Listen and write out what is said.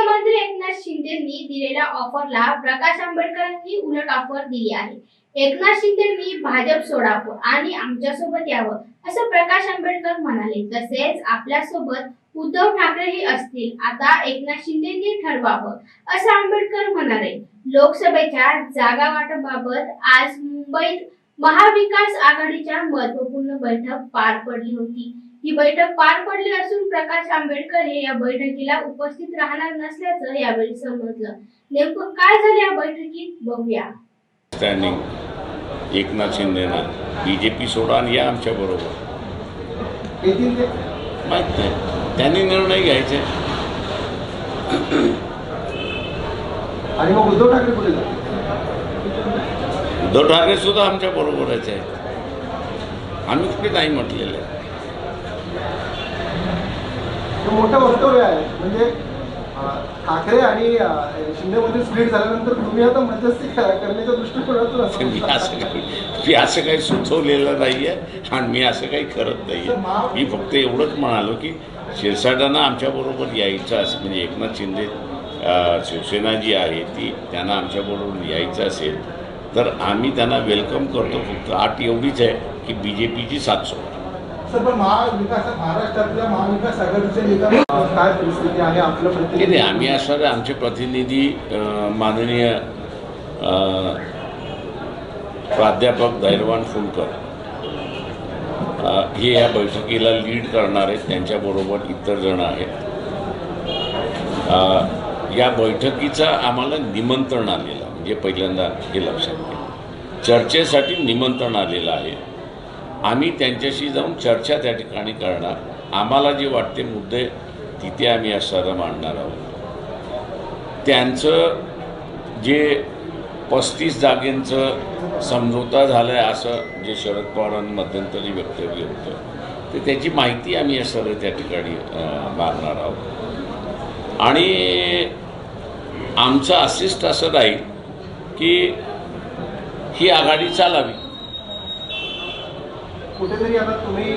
मुख्यमंत्री एकनाथ शिंदेंनी दिलेल्या ऑफरला प्रकाश आंबेडकरांनी उलट ऑफर दिली आहे. एकनाथ शिंदेंनी भाजप सोडावं आणि आमच्यासोबत यावं असं प्रकाश आंबेडकर म्हणाले. तसेच आपल्यासोबत उद्धव ठाकरेही असतील आता एकनाथ शिंदेंनी ठरवावं असं आंबेडकर म्हणाले. लोकसभेच्या जागा वाटपाबाबत आज मुंबईत महाविकास आघाडीच्या महत्त्वपूर्ण बैठक पार पडली होती. ही बैठक पार पडली असून प्रकाश आंबेडकर हे या बैठकीला उपस्थित राहणार नसल्याचं यावेळी समजलं. नेमकं काय झालं या बैठकीत? बघूया. Standing Eknath शिंदेना B J P सोडा आणि या आमच्या बरोबर. माहीत नाही. त्यांनी निर्णय घ्यायचे. आणि मग उद्धव ठाकरे कुठे जातील? उद्धव ठाकरे सुद्धा आमच्या बरोबरच आहेत. आम्ही कुठे नाही म्हटलेलं. आहे मोठं वक्तव्य आहे. म्हणजे ठाकरे आणि शिंदेमध्ये स्प्लिट झाल्यानंतर तुम्ही आता मध्यस्थी करा- करण्याच्या दृष्टिकोनातून मी असं असं काही मी असं काही सुचवलेलं नाही आहे आणि मी असं काही करत नाही आहे मी फक्त एवढंच म्हणालो की शिरसाटांना आमच्याबरोबर यायचं असं म्हणजे एकनाथ शिंदे शिवसेना जी आहे ती त्यांना आमच्याबरोबर यायचं असेल तर आम्ही त्यांना वेलकम करतो. फक्त आठ एवढीच आहे की बी जे पीची साथ सोडा सर पण महाविकास महाराष्ट्रातल्या महाविकास आघाडीच्या नेता अं, काय परिस्थिती आहे? आपलं नाही प्रतिनिधी आम्ही असणारे आमचे प्रतिनिधी माननीय प्राध्यापक धैर्यवान फुलकर हे या बैठकीला लीड करणार आहेत त्यांच्याबरोबर इतर जण आहेत. या बैठकीचं आम्हाला निमंत्रण आलेलं म्हणजे पहिल्यांदा हे लक्षात घ्या. चर्चेसाठी निमंत्रण आलेलं आहे. आम्ही त्यांच्याशी जाऊन चर्चा त्या ठिकाणी करणार. आम्हाला जे वाटते मुद्दे तिथे आम्ही असं मांडणार आहोत. त्यांचं जे पस्तीस जागेंचं समझोता झालं आहे असं जे शरद पवारांनी मध्यंतरी वक्तव्य होतं तर त्याची माहिती आम्ही या सर्व त्या ठिकाणी मारणार मागणार आहोत. आणि आमचं असिस्ट असं राहील की ही आघाडी चालावी. कुठेतरी आता तुम्ही